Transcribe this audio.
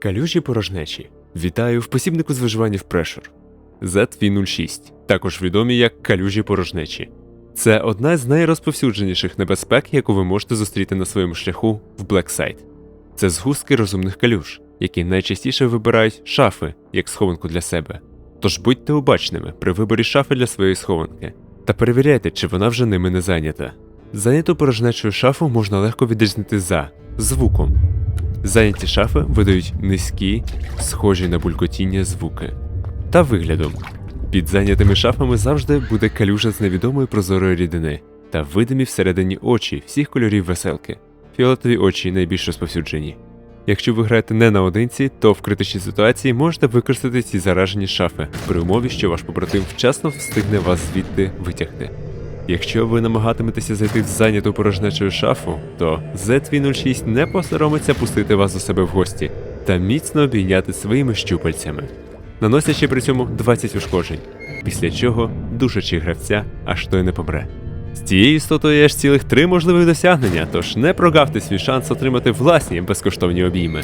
Калюжі порожнечі. Вітаю в посібнику з виживання в Pressure. ZV06, також відомі як калюжі порожнечі. Це одна з найрозповсюдженіших небезпек, яку ви можете зустріти на своєму шляху в Blackside. Це згустки розумних калюж, які найчастіше вибирають шафи як схованку для себе. Тож будьте обачними при виборі шафи для своєї схованки та перевіряйте, чи вона вже ними не зайнята. Зайняту порожнечою шафу можна легко відрізнити за звуком. Зайняті шафи видають низькі, схожі на булькотіння звуки. Та виглядом. Під зайнятими шафами завжди буде калюжа з невідомої прозорої рідини та видимі всередині очі всіх кольорів веселки. Фіолетові очі найбільш розповсюджені. Якщо ви граєте не наодинці, то в критичній ситуації можете використати ці заражені шафи при умові, що ваш побратим вчасно встигне вас звідти витягти. Якщо ви намагатиметеся зайти в зайняту порожнечою шафу, то Z206 не посоромиться пустити вас до себе в гості та міцно обійняти своїми щупальцями, наносячи при цьому 20 ушкоджень, після чого душачи гравця, аж той не помре. З цією істотою є аж цілих три можливих досягнення, тож не прогавте свій шанс отримати власні безкоштовні обійми.